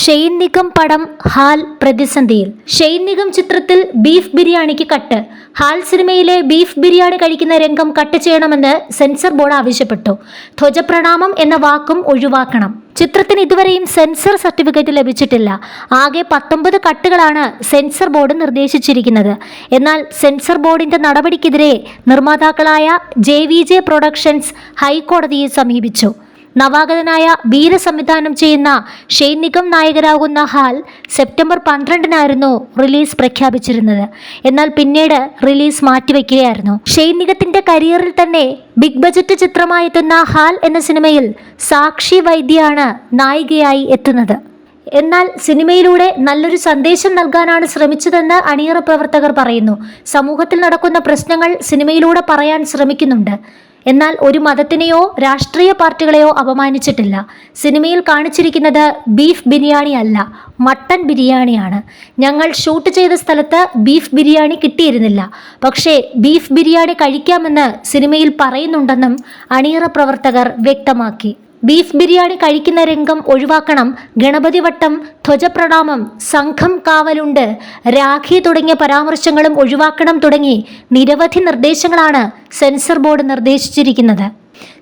Shane Nigam പടം ഹാൽ പ്രതിസന്ധിയിൽ. Shane Nigam ചിത്രത്തിൽ ബീഫ് ബിരിയാണിക്ക് കട്ട്. ഹാൽ സിനിമയിലെ ബീഫ് ബിരിയാണി കഴിക്കുന്ന രംഗം കട്ട് ചെയ്യണമെന്ന് സെൻസർ ബോർഡ് ആവശ്യപ്പെട്ടു. ധ്വജപ്രണാമം എന്ന വാക്കും ഒഴിവാക്കണം. ചിത്രത്തിന് ഇതുവരെയും സെൻസർ സർട്ടിഫിക്കറ്റ് ലഭിച്ചിട്ടില്ല. ആകെ പത്തൊമ്പത് കട്ടുകളാണ് സെൻസർ ബോർഡ് നിർദ്ദേശിച്ചിരിക്കുന്നത്. എന്നാൽ സെൻസർ ബോർഡിന്റെ നടപടിക്കെതിരെ നിർമ്മാതാക്കളായ ജെ വി ജെ പ്രൊഡക്ഷൻസ് ഹൈക്കോടതിയെ സമീപിച്ചു. നവാഗതനായ വീര സംവിധാനം ചെയ്യുന്ന ഷെയ്ൻ നിഗം നായകരാകുന്ന ഹാൽ സെപ്റ്റംബർ പന്ത്രണ്ടിനായിരുന്നു റിലീസ് പ്രഖ്യാപിച്ചിരുന്നത്. എന്നാൽ പിന്നീട് റിലീസ് മാറ്റിവെക്കുകയായിരുന്നു. ഷെയ്ൻ നിഗത്തിന്റെ കരിയറിൽ തന്നെ ബിഗ് ബജറ്റ് ചിത്രമായി എത്തുന്ന ഹാൽ എന്ന സിനിമയിൽ സാക്ഷി വൈദ്യയാണ് നായികയായി എത്തുന്നത്. എന്നാൽ സിനിമയിലൂടെ നല്ലൊരു സന്ദേശം നൽകാനാണ് ശ്രമിച്ചതെന്ന് അണിയറ പ്രവർത്തകർ പറയുന്നു. സമൂഹത്തിൽ നടക്കുന്ന പ്രശ്നങ്ങൾ സിനിമയിലൂടെ പറയാൻ ശ്രമിക്കുന്നുണ്ട്. എന്നാൽ ഒരു മതത്തിനെയോ രാഷ്ട്രീയ പാർട്ടികളെയോ അപമാനിച്ചിട്ടില്ല. സിനിമയിൽ കാണിച്ചിരിക്കുന്നത് ബീഫ് ബിരിയാണി അല്ല മട്ടൻ ബിരിയാണിയാണ്. ഞങ്ങൾ ഷൂട്ട് ചെയ്ത സ്ഥലത്ത് ബീഫ് ബിരിയാണി കിട്ടിയിരുന്നില്ല. പക്ഷേ ബീഫ് ബിരിയാണി കഴിക്കാമെന്ന് സിനിമയിൽ പറയുന്നുണ്ടെന്നും അണിയറ പ്രവർത്തകർ വ്യക്തമാക്കി. ബീഫ് ബിരിയാണി കഴിക്കുന്ന രംഗം ഒഴിവാക്കണം ഗണപതി വട്ടം ധ്വജപ്രണാമം സംഘം കാവലുണ്ട് രാഖി തുടങ്ങിയ പരാമർശങ്ങളും ഒഴിവാക്കണം തുടങ്ങി നിരവധി നിർദ്ദേശങ്ങളാണ് സെൻസർ ബോർഡ് നിർദ്ദേശിച്ചിരിക്കുന്നത്.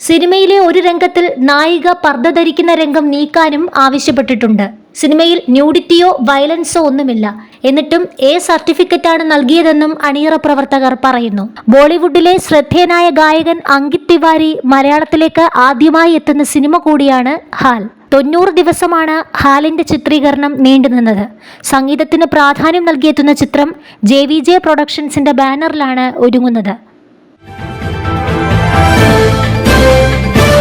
സിനിമയിലെ ഒരു രംഗത്തിൽ നായിക പർദ്ദ ധരിക്കുന്ന രംഗം നീക്കാനും ആവശ്യപ്പെട്ടിട്ടുണ്ട്. സിനിമയിൽ ന്യൂഡിറ്റിയോ വയലൻസോ ഒന്നുമില്ല. എന്നിട്ടും എ സർട്ടിഫിക്കറ്റാണ് നൽകിയതെന്നും അണിയറ പ്രവർത്തകർ പറയുന്നു. ബോളിവുഡിലെ ശ്രദ്ധേയനായ ഗായകൻ അങ്കിത് തിവാരി മലയാളത്തിലേക്ക് ആദ്യമായി എത്തുന്ന സിനിമ കൂടിയാണ് ഹാൽ. തൊണ്ണൂറ് ദിവസമാണ് ഹാലിന്റെ ചിത്രീകരണം നീണ്ടുനിന്നത് സംഗീതത്തിന് പ്രാധാന്യം നൽകിയെത്തുന്ന ചിത്രം ജെ വി ജെ പ്രൊഡക്ഷൻസിന്റെ ബാനറിലാണ് ഒരുങ്ങുന്നത്.